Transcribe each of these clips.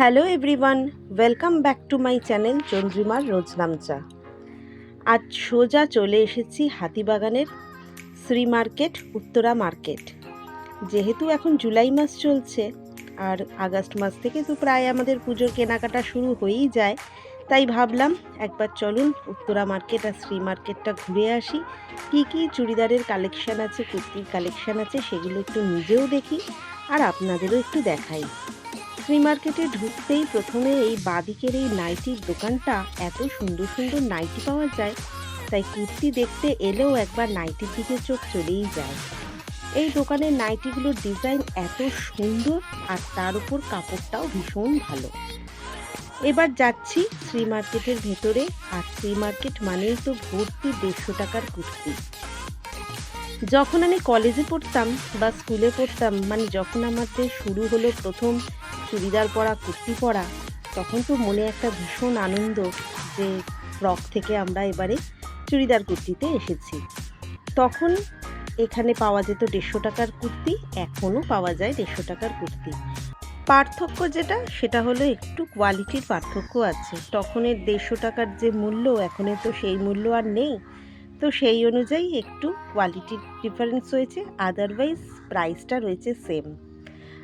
Hello everyone welcome back to my channel চন্দ্রিমার রোজনামচা আজ সোজা চলে এসেছি হাতিবাগানের শ্রী মার্কেট, উত্তরা মার্কেট। যেহেতু এখন জুলাই মাস চলছে, আর আগস্ট মাস থেকে তো প্রায় আমাদের পুজোর কেনাকাটা শুরু হয়েই যায়, তাই ভাবলাম একবার চলুন উত্তরা মার্কেট আর শ্রী মার্কেটটা ঘুরে আসি। কী কী চুড়িদারের কালেকশান আছে, কুর্তির কালেকশান আছে, সেগুলো একটু নিজেও দেখি, আর আপনাদেরও একটু দেখাই। ফ্রি মার্কেটে ঢুকতেই প্রথমে এই বাদিকের এই নাইটির দোকানটা এত সুন্দর সুন্দর নাইটি পাওয়া যায়, তাই কুর্তি দেখতে এলেও একবার নাইটির দিকে চোখ চলেই যায়। এই দোকানের নাইটিগুলোর ডিজাইন এত সুন্দর আর তার উপর কাপড়টাও ভীষণ ভালো। এবার যাচ্ছি শ্রী মার্কেটের ভেতরে, আর শ্রী মার্কেট মানেই তো ভর্তি দেড়শো টাকার কুর্তি। যখন আমি কলেজে পড়তাম বা স্কুলে পড়তাম মানে যখন আমাদের শুরু হলো প্রথম চুড়িদার পরা, কুর্তি পরা, তখন তো মনে একটা ভীষণ আনন্দ যে ফ্রক থেকে আমরা এবারে চুড়িদার কুর্তিতে এসেছি। তখন এখানে পাওয়া যেত দেড়শো টাকার কুর্তি, এখনও পাওয়া যায় দেড়শো টাকার কুর্তি। পার্থক্য যেটা, সেটা হলো একটু কোয়ালিটির পার্থক্য আছে। তখনের দেড়শো টাকার যে মূল্য, এখনের তো সেই মূল্য আর নেই। তো সেই অনুযায়ী একটু কোয়ালিটির ডিফারেন্স হয়েছে আদারওয়াইজ প্রাইসটা রয়েছে সেম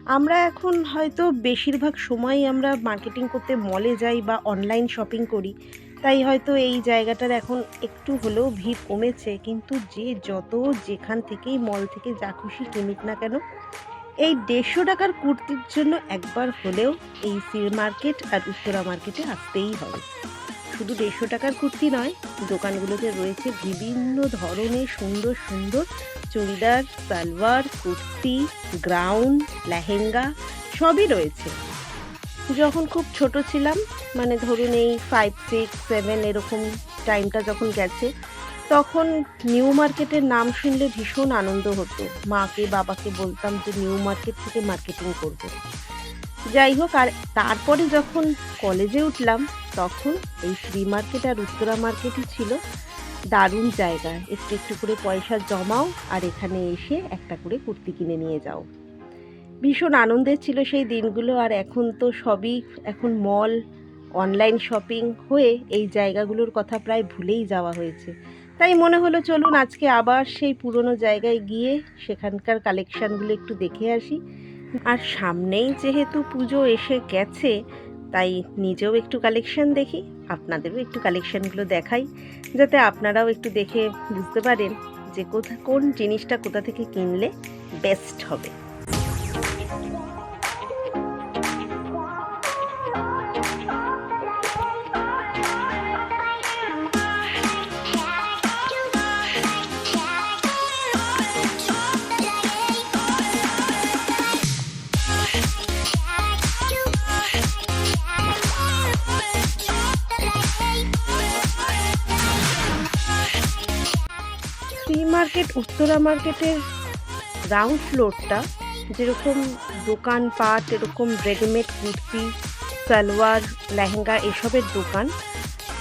আমরা এখন হয়তো বেশিরভাগ সময়ই আমরা মার্কেটিং করতে মলে যাই বা অনলাইন শপিং করি। তাই হয়তো এই জায়গাটার এখন একটু হলেও ভিড় কমেছে, কিন্তু যে যত যেখান থেকেই মল থেকে যা খুশি কিনুক না কেন, এই দেড়শো টাকার কুর্তির জন্য একবার হলেও এই সির মার্কেট আর উত্তরা মার্কেটে আসতেই হবে। শুধু দেড়শো টাকার কুর্তি নয়, দোকানগুলোতে রয়েছে বিভিন্ন ধরনের সুন্দর সুন্দর চুড়িদার, সালোয়ার, কুর্তি গ্রাউন লেহেঙ্গা, সবই রয়েছে। যখন খুব ছোট ছিলাম মানে ধরুন এই ফাইভ সিক্স সেভেন এরকম টাইমটা যখন গেছে, তখন নিউ মার্কেটের নাম শুনলে ভীষণ আনন্দ হতো। মাকে, বাবাকে বলতাম যে নিউ মার্কেট থেকে মার্কেটিং করব। যাই হোক, আর তারপরে যখন কলেজে উঠলাম, তখন এই ফ্রি মার্কেট আর উত্তরা মার্কেটই ছিল। দারুণ জায়গা। একটু একটু করে পয়সা জমাও, আর এখানে এসে একটা করে কুর্তি কিনে নিয়ে যাও। ভীষণ আনন্দের ছিল সেই দিনগুলো, আর এখন তো সবই, এখন মল অনলাইন শপিং হয়ে এই জায়গাগুলোর কথা প্রায় ভুলেই যাওয়া হয়েছে। তাই মনে হলো, চলুন আজকে আবার সেই পুরনো জায়গায় গিয়ে সেখানকার কালেকশানগুলো একটু দেখে আসি। আর সামনেই যেহেতু পুজো এসে গেছে, তাই নিজেও একটু কালেকশন দেখি, আপনাদেরও একটু কালেকশানগুলো দেখাই, যাতে আপনারাও একটু দেখে বুঝতে পারেন যে কোথা, কোন জিনিসটা কোথা থেকে কিনলে বেস্ট হবে। মার্কেট উত্তরা মার্কেটের গ্রাউন্ড ফ্লোরটা যেরকম দোকানপাট, এরকম রেডিমেড কুর্তি, সালোয়ার, লেহেঙ্গা এসবের দোকান।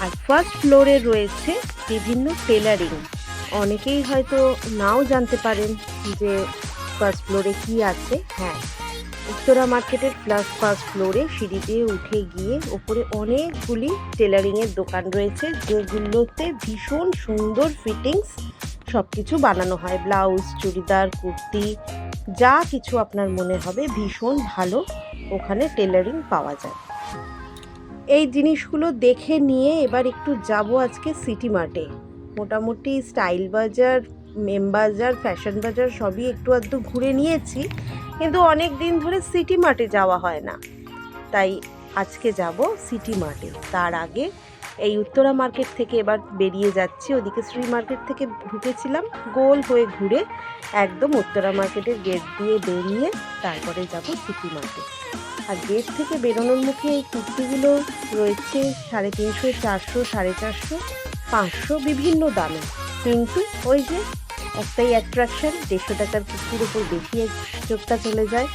আর ফার্স্ট ফ্লোরে রয়েছে বিভিন্ন টেলারিং অনেকেই হয়তো নাও জানতে পারেন যে ফার্স্ট ফ্লোরে কি আছে। হ্যাঁ উত্তরা মার্কেটের প্লাস ফার্স্ট ফ্লোরে সিঁড়ি দিয়ে উঠে গিয়ে ওপরে অনেকগুলি টেলারিংয়ের দোকান রয়েছে, যেগুলোতে ভীষণ সুন্দর ফিটিংস সব কিছু বানানো হয়। ব্লাউজ, চুড়িদার, কুর্তি, যা কিছু আপনার মনে হবে ভীষণ ভালো ওখানে টেলারিং পাওয়া যায়। এই জিনিসগুলো দেখে নিয়ে এবার একটু যাব আজকে সিটি মার্টে মোটামুটি স্টাইল বাজার মেম বাজার ফ্যাশন বাজার সবই একটু আধটু ঘুরে নিয়েছি, কিন্তু অনেক দিন ধরে সিটি মার্টে যাওয়া হয় না। তাই আজকে যাব সিটি মার্টে তার আগে এই উত্তরা মার্কেট থেকে এবার বেরিয়ে যাচ্ছি। ওদিকে শ্রী মার্কেট থেকে ঢুকেছিলাম, গোল হয়ে ঘুরে একদম উত্তরা মার্কেটের গেট দিয়ে বেরিয়ে তারপরে যাব সিটি মার্কেট। আর গেট থেকে বেরোনোর মুখে এই কুর্তিগুলো রয়েছে সাড়ে তিনশো, চারশো, সাড়ে চারশো, পাঁচশো বিভিন্ন দামে। কিন্তু ওই যে একটাই অ্যাট্রাকশন দেড়শো টাকার কুর্তির উপর বেশি চোখটা চলে যায়।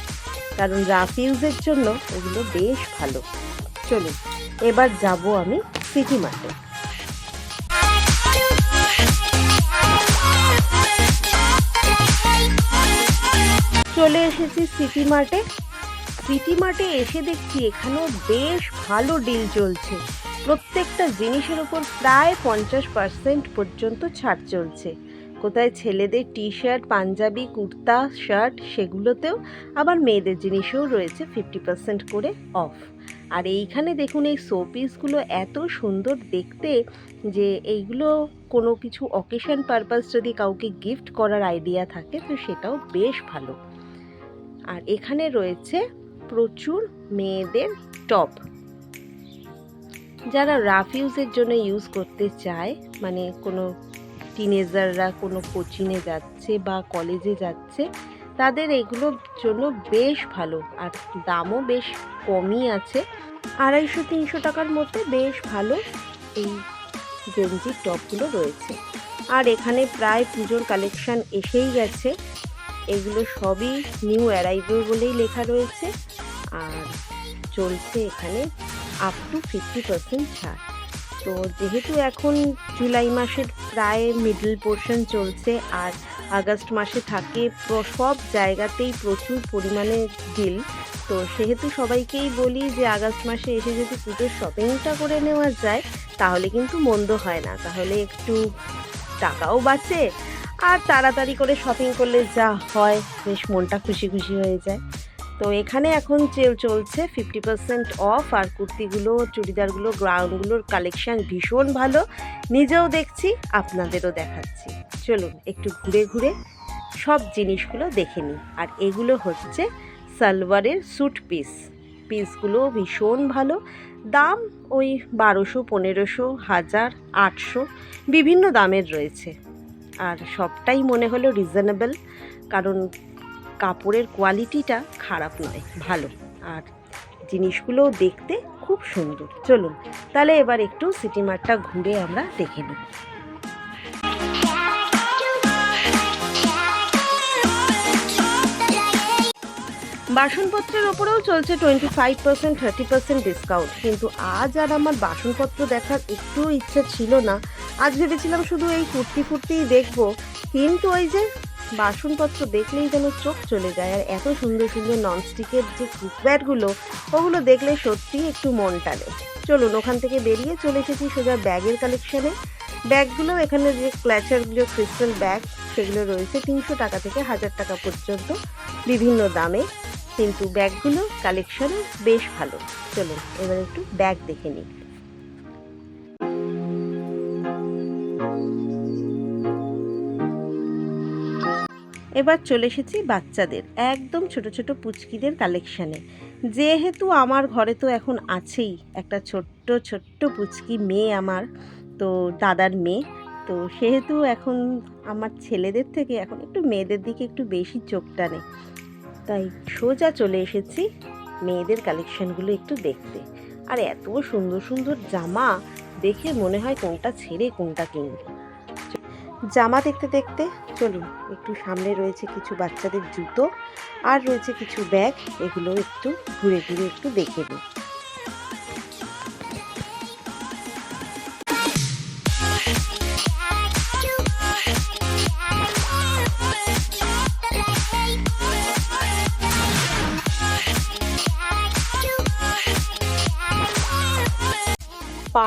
কারণ রাফ ইউজের জন্য, ওগুলো বেশ ভালো। চলুন, এবার যাব আমি সিটি মার্টে চলে এসেছি সিটি মার্টে সিটি মার্টে এসে দেখছি এখানেও বেশ ভালো ডিল চলছে। প্রত্যেকটা জিনিসের উপর প্রায় পঞ্চাশ পার্সেন্ট পর্যন্ত ছাড় চলছে। কোথায় ছেলেদের T shirt panjabi, kurta shirt সেগুলোতেও আবার মেয়েদের জিনিসেও রয়েছে ফিফটি পার্সেন্ট করে অফ আর এইখানে দেখুন এই শো পিসগুলো এত সুন্দর দেখতে যে এইগুলো কোনো কিছু অকেশন পারপাস যদি কাউকে গিফট করার আইডিয়া থাকে, তো সেটাও বেশ ভালো। আর এখানে রয়েছে প্রচুর মেয়েদের টপ যারা রাফ ইউজের জন্য ইউজ করতে চায় মানে কোনো টিনেজাররা কোনো কোচিংয়ে যাচ্ছে বা কলেজে যাচ্ছে, তাদের এগুলোর জন্য বেশ ভালো। আর দামও বেশ কমই আছে। আড়াইশো, তিনশো টাকার মধ্যে বেশ ভালো এই গেঞ্জির টপগুলো রয়েছে। আর এখানে প্রায় পুজোর কালেকশান এসেই গেছে। এগুলো সবই নিউ অ্যারাইভেল বলেই লেখা রয়েছে। আর চলছে এখানে আপ টু ফিফটি পার্সেন্ট ছাড়। তো যেহেতু এখন জুলাই মাসের প্রায় মিডল পোর্শন চলছে আর আগস্ট মাসে থাকে সব জায়গাতেই প্রচুর পরিমাণে ডিল তো সেহেতু সবাইকেই বলি যে, আগস্ট মাসে এসে যদি পুজোর শপিংটা করে নেওয়া যায়, তাহলে কিন্তু মন্দ হয় না। তাহলে একটু টাকাও বাঁচে, আর তাড়াতাড়ি করে শপিং করলে যা হয়, বেশ মনটা খুশি খুশি হয়ে যায়। তো এখানে এখন চে- চলছে ফিফটি পার্সেন্ট অফ আর কুর্তিগুলো, চুড়িদারগুলো গ্রাউন্ডগুলোর কালেকশান ভীষণ ভালো। নিজেও দেখছি, আপনাদেরও দেখাচ্ছি। চলুন একটু ঘুরে ঘুরে সব জিনিসগুলো দেখে নিই। আর এগুলো হচ্ছে সালোয়ারের স্যুট পিস পিসগুলো ভীষণ ভালো। দাম ওই বারোশো, পনেরোশো, হাজার, আটশো, বিভিন্ন দামের রয়েছে। আর সবটাই মনে হলো রিজনেবল কারণ কাপড়ের কোয়ালিটিটা খারাপ নয়, ভালো। আর জিনিসগুলোও দেখতে খুব সুন্দর। চলুন, তাহলে এবার একটু সিটি মার্টটা ঘুরে আমরা দেখে নিই। বাসনপত্রের ওপরেও চলছে twenty five percent thirty percent discount কিন্তু আজ আর আমার বাসনপত্র দেখার একটু ইচ্ছে ছিল না। আজ ভেবেছিলাম শুধু এই কুর্তি ফুর্তিই দেখব। কিন্তু ওই যে বাসনপত্র দেখলেই যেন চোখ চলে যায়। আর এত সুন্দর সুন্দর ননস্টিকের যে কুকওয়্যারগুলো ওগুলো দেখলে সত্যিই একটু মন টানে। চলুন, ওখান থেকে বেরিয়ে চলে এসেছি সোজা ব্যাগের কালেকশানে ব্যাগগুলো এখানে যে ক্ল্যাচারগুলো ক্রিস্টাল ব্যাগ সেগুলো রয়েছে তিনশো টাকা থেকে হাজার টাকা পর্যন্ত, বিভিন্ন দামে। কিন্তু ব্যাগগুলো কালেকশনও বেশ ভালো। চলুন, এবার একটু ব্যাগ দেখে নিই। এবার চলে এসেছি বাচ্চাদের, একদম ছোট ছোট পুচকিদের কালেকশানে যেহেতু আমার ঘরে তো এখন আছেই একটা ছোট্ট ছোট্ট পুচকি মেয়ে আমার, তো দাদার মেয়ে। তো সেহেতু এখন আমার ছেলেদের থেকে এখন একটু মেয়েদের দিকে একটু বেশি চোখ টানে। তাই সোজা চলে এসেছি মেয়েদের কালেকশানগুলো একটু দেখতে। আর এত সুন্দর সুন্দর জামা দেখে মনে হয় কোনটা ছেড়ে কোনটা কিনবে। জামা দেখতে দেখতে, চলুন, একটু সামনে রয়েছে কিছু বাচ্চাদের জুতো আর রয়েছে কিছু ব্যাগ, এগুলো একটু ঘুরে ঘুরে একটু দেখে নিই।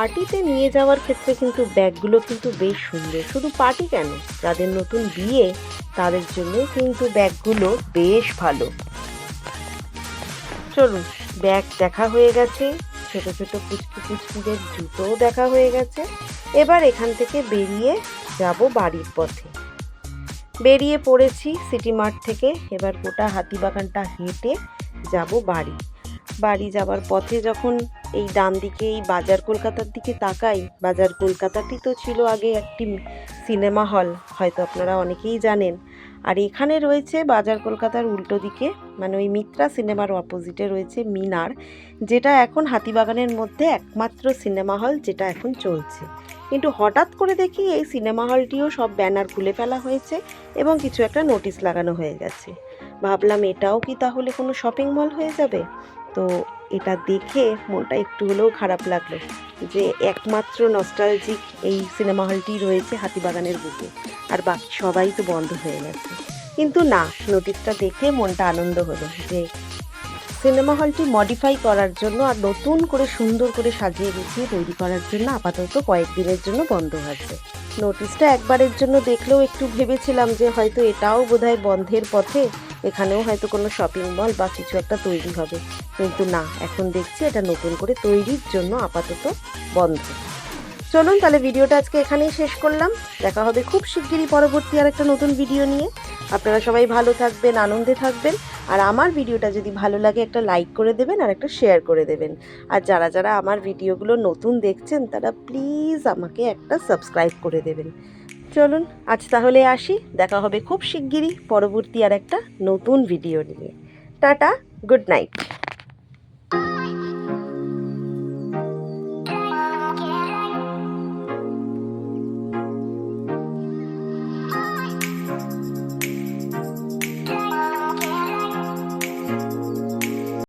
পার্টিতে নিয়ে যাওয়ার ক্ষেত্রে কিন্তু ব্যাগগুলো কিন্তু বেশ সুন্দর। শুধু পার্টি কেন? যাদের নতুন বিয়ে, তাদের জন্য কিন্তু ব্যাগগুলো বেশ ভালো। চলুন, ব্যাগ দেখা হয়ে গেছে, ছোট ছোট পুচকি পুচকিদের জুতোও দেখা হয়ে গেছে। এবার এখান থেকে বেরিয়ে যাব বাড়ির পথে। বেরিয়ে পড়েছি সিটি মার্ট থেকে, এবার গোটা হাতিবাগানটা হেঁটে যাব বাড়ি। বাড়ি যাবার পথে যখন এই ডান দিকে, এই বাজার কলকাতার দিকে তাকাই। বাজার কলকাতাটি তো ছিল আগে একটি সিনেমা হল, হয়তো আপনারা অনেকেই জানেন। আর এখানে রয়েছে বাজার কলকাতার উল্টো দিকে মানে ওই মিত্রা সিনেমার অপোজিটে রয়েছে মিনার, যেটা এখন হাতিবাগানের মধ্যে একমাত্র সিনেমা হল যেটা এখন চলছে। কিন্তু হঠাৎ করে দেখি এই সিনেমা হলটিও সব ব্যানার খুলে ফেলা হয়েছে এবং কিছু একটা নোটিশ লাগানো হয়ে গেছে। ভাবলাম এটাও কি তাহলে কোনো শপিং মল হয়ে যাবে? তো এটা দেখে মনটা একটু হলেও খারাপ লাগল যে একমাত্র নস্টালজিক এই সিনেমা হলটি রয়েছে হাতিবাগানের বুকে। আর বাকি সবাই তো বন্ধ হয়ে গেছে। কিন্তু না নোটিশটা দেখে মনটা আনন্দ হলো যে সিনেমা হলটি মডিফাই করার জন্য আর নতুন করে সুন্দর করে সাজিয়ে গুছিয়ে তৈরি করার জন্য আপাতত কয়েকদিনের জন্য বন্ধ আছে নোটিশটা একবারের জন্য দেখলেও একটু ভেবেছিলাম যে হয়তো এটাও বোধহয় বন্ধের পথে, এখানেও হয়তো কোনো শপিং মল বা কিছু একটা তৈরি হবে। কিন্তু না, এখন দেখছি এটা নতুন করে তৈরির জন্য আপাতত বন্ধ। চলুন তাহলে ভিডিওটা আজকে এখানেই শেষ করলাম। দেখা হবে খুব শিগগিরই পরবর্তী আর একটা নতুন ভিডিও নিয়ে। আপনারা সবাই ভালো থাকবেন, আনন্দে থাকবেন। আর আমার ভিডিওটা যদি ভালো লাগে, একটা লাইক করে দেবেন আর একটা শেয়ার করে দেবেন। আর যারা যারা আমার ভিডিওগুলো নতুন দেখছেন, তারা প্লিজ আমাকে একটা সাবস্ক্রাইব করে দেবেন। চলুন, আজ তাহলে আসি। দেখা হবে খুব শিগগিরই পরবর্তী আর একটা নতুন ভিডিও নিয়ে। Tata good night